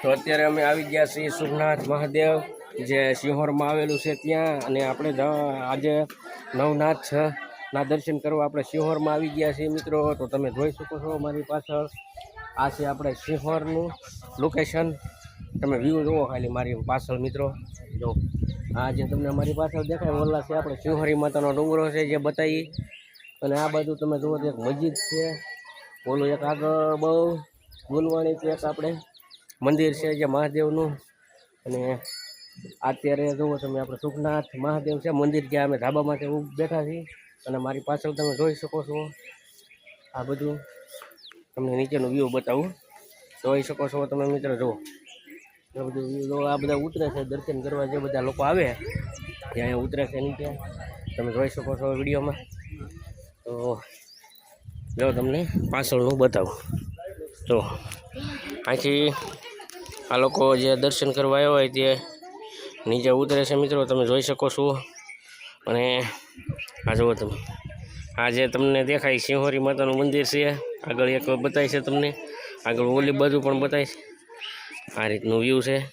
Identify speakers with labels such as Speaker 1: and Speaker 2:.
Speaker 1: તો અત્યારે અમે આવી ગયા છીએ સોમનાથ મહાદેવ, જે સિંહોરમાં આવેલું છે ત્યાં. અને આપણે આજે નવનાથ છે. ના, દર્શન કરવા આપણે સિંહોરમાં આવી ગયા છીએ મિત્રો. તો તમે જોઈ શકો છો મારી પાછળ. આ છે આપણે સિંહોરનું લોકેશન તમે વ્યૂ જુઓ ખાલી મારી પાછળ મિત્રો. જો, આ જે તમને મારી પાછળ દેખાય ઓલા છે આપણે સિંહોરી માતાનો ડુંગરો છે જે બતાવી અને આ બાજુ તમે જુઓ તો એક મસ્જિદ છે. ઓલું એક આગળ બહુ. ગુલવાણી છે એક આપણે. મંદિર છે જે મહાદેવનું. અને અત્યારે જુઓ તમે, આપણે સુખનાથ મહાદેવ છે. મંદિર જ્યાં અમે ધાબામાંથી ઊભ બેઠા છીએ. અને મારી પાછળ તમે જોઈ શકો છો આ બધું. તમને નીચેનું વ્યૂ બતાવું. જોઈ શકો છો તમે મિત્રો, જુઓ. આ બધું વ્યૂ જુઓ આ બધા ઉતરે છે દર્શન કરવા જે બધા લોકો આવે, ત્યાં ઉતરે છે નીચે. તમે જોઈ શકો છો વિડીયોમાં. તો જો તમને પાછળનું બતાવું. તો અહીંથી આ લોકો જે દર્શન કરવા આવ્યા હોય તે નીચે ઉતરે છે મિત્રો, તમે જોઈ શકો છો. અને આ જુઓ તમે. આ જે તમને દેખાય, સિંહોરી માતાનું મંદિર છે. આગળ એક બતાય છે તમને. આગળ ઓલી બાજુ પણ બતાય છે. આ રીતનું વ્યૂ છે.